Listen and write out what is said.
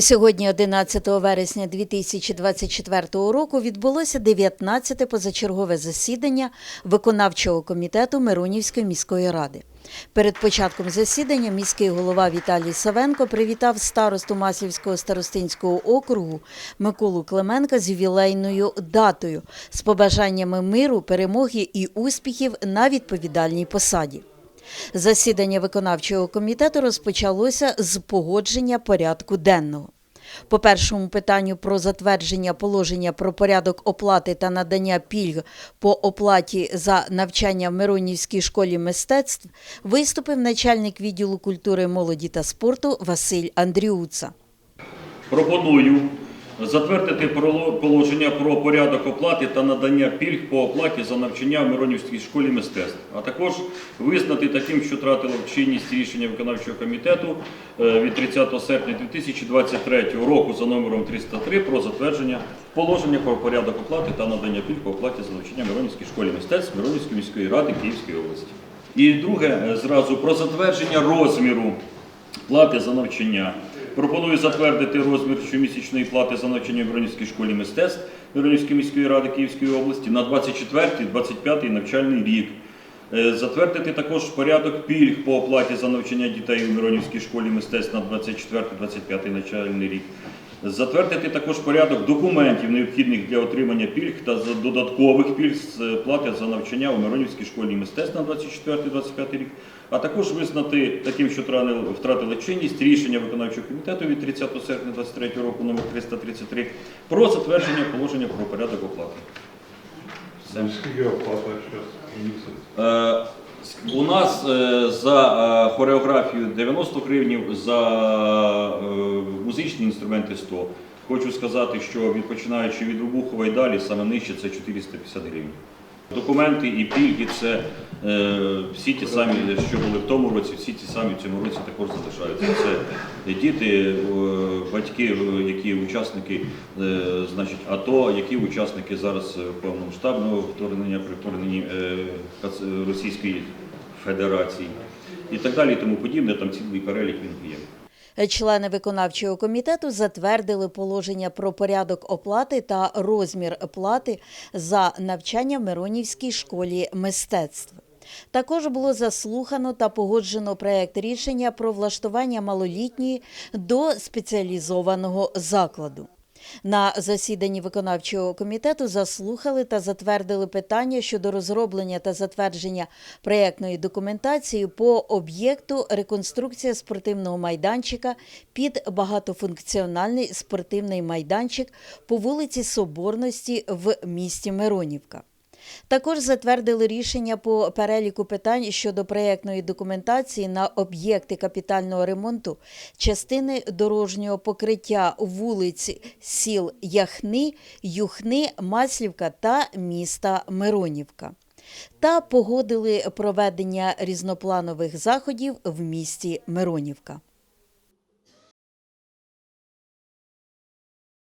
Сьогодні, 11 вересня 2024 року, відбулося 19-те позачергове засідання виконавчого комітету Миронівської міської ради. Перед початком засідання міський голова Віталій Савенко привітав старосту Маслівського старостинського округу Миколу Клименка з ювілейною датою з побажаннями миру, перемоги і успіхів на відповідальній посаді. Засідання виконавчого комітету розпочалося з погодження порядку денного. По першому питанню про затвердження положення про порядок оплати та надання пільг по оплаті за навчання в Миронівській школі мистецтв виступив начальник відділу культури, молоді та спорту Василь Андріуца. Пропоную затвердити положення про порядок оплати та надання пільг по оплаті за навчання в Миронівській школі мистецтв, а також визнати таким, що тратило чинність рішення виконавчого комітету е, від 30 серпня 2023 року за номером 303 про затвердження положення про порядок оплати та надання пільг по оплаті за навчання в Миронівській школі мистецтв Миронівської міської ради Київської області. І друге, е, зразу про затвердження розміру плати за навчання. Пропоную затвердити розмір щомісячної плати за навчання в Миронівській школі мистецтв Миронівської міської ради Київської області на 24-25 навчальний рік. Е, Затвердити також порядок пільг по оплаті за навчання дітей у Миронівській школі мистецтв на 24-25 навчальний рік. Затвердити також порядок документів, необхідних для отримання пільг та додаткових пільг з е, плати за навчання у Миронівській школі мистецтв на 24-25 рік, а також визнати таким, що втратили- чинність рішення виконавчого комітету від 30 серпня 2023 року номер 333 про затвердження положення про порядок оплати. Все. Скільки оплата зараз У нас е, за е, хореографію 90 гривень, за е, музичні інструменти 100. Хочу сказати, що відпочинаючи від Рубухова і далі, саме нижче це 450 гривень. Документи і пільги це е, всі ті самі, що були в тому році, всі ті самі в цьому році також залишаються. Це діти, е, батьки, е, які учасники е, значить, АТО, які учасники зараз е, повномасштабного вторгнення при вторгненні е, Російської Федерації і так далі, і тому подібне. Там цілий перелік він є. Члени виконавчого комітету затвердили положення про порядок оплати та розмір плати за навчання в Миронівській школі мистецтв. Також було заслухано та погоджено проект рішення про влаштування малолітньої до спеціалізованого закладу. На засіданні виконавчого комітету заслухали та затвердили питання щодо розроблення та затвердження проєктної документації по об'єкту реконструкція спортивного майданчика під багатофункціональний спортивний майданчик по вулиці Соборності в місті Миронівка. Також затвердили рішення по переліку питань щодо проєктної документації на об'єкти капітального ремонту частини дорожнього покриття вулиць сіл Яхни, Юхни, Маслівка та міста Миронівка. Та погодили проведення різнопланових заходів в місті Миронівка.